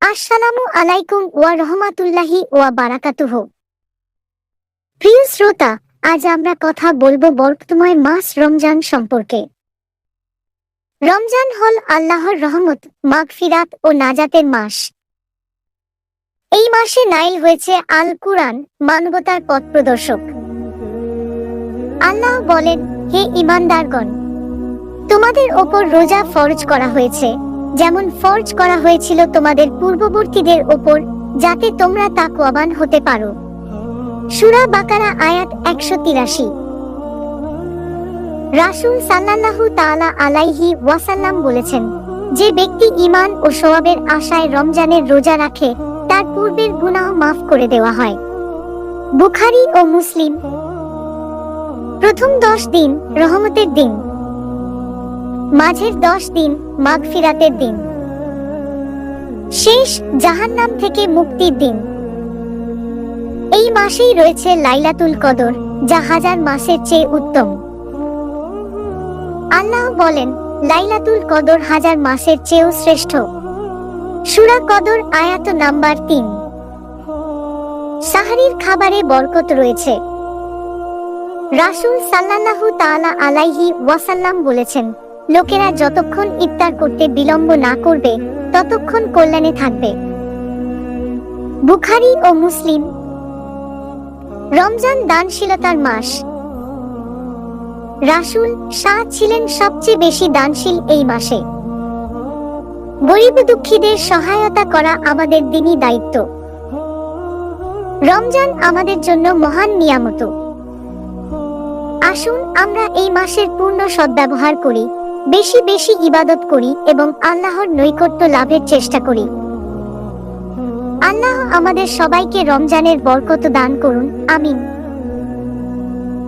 আসসালামু আলাইকুম ওয়া রহমাতুল্লাহি ওয়া বারাকাতুহ। প্রিয় শ্রোতা, আজ আমরা কথা বলব বরকতময় মাস রমজান সম্পর্কে। রমজান হল আল্লাহর রহমত, মাগফিরাত ও নাজাতের মাস। এই মাসে নাইল হয়েছে আল কুরআন মানবতার পথ প্রদর্শক। আল্লাহ বলেন, হে ইমানদারগণ তোমাদের ওপর রোজা ফরজ করা হয়েছে। যেমন ফরজ করা হয়েছিল তোমাদের পূর্ববর্তীদের ওপর, যাতে তোমরা তাকওয়াবান হতে পারো। সুরা বাকারা আয়াত একশো তিরাশি। রাসুল সাল্লাল্লাহু তাআলা আলাইহি ওয়াসাল্লাম বলেছেন, যে ব্যক্তি ঈমান ও সোয়াবের আশায় রমজানের রোজা রাখে, তার পূর্বের গুনাহ মাফ করে দেওয়া হয়। বুখারী ও মুসলিম প্রথম দশ দিন রহমতের দিন। মাঝের দশ দিন, মাগফিরাতের দিন। শেষ জাহান্নাম থেকে মুক্তির দিন। এই মাসেই রয়েছে লাইলাতুল কদর, যা হাজার মাসের চেয়ে উত্তম। আল্লাহ বলেন, লাইলাতুল কদর হাজার মাসের চেয়েও শ্রেষ্ঠ। সুরা কদর আয়াত নাম্বার তিন। সাহারির খাবারে বরকত রয়েছে। রাসূল সাল্লাল্লাহু তাআলা আলাইহি ওয়াসাল্লাম বলেছেন লোকেরা যতক্ষণ ইফতার করতে বিলম্ব না করবে, ততক্ষণ কল্যাণে থাকবে। বুখারী ও মুসলিম। রমজান দানশীলতার মাস। রাসূল শাহ ছিলেন সবচেয়ে বেশি দানশীল এই মাসে। গরিব দুঃখীদের সহায়তা করা আমাদের দিনই দায়িত্ব। রমজান আমাদের জন্য মহান নিয়ামত। আসুন আমরা এই মাসের পূর্ণ সদ্ব্যবহার করি। বেশি বেশি ইবাদত করি এবং আল্লাহর নৈকট্য লাভের চেষ্টা করি। আল্লাহ আমাদের সবাইকে রমজানের বরকত দান করুন। আমিন।